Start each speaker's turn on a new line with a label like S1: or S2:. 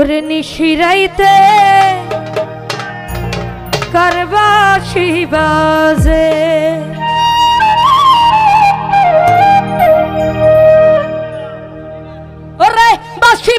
S1: ওরে নিশিরাইতে কারবাসি বাজে ওরে বাসি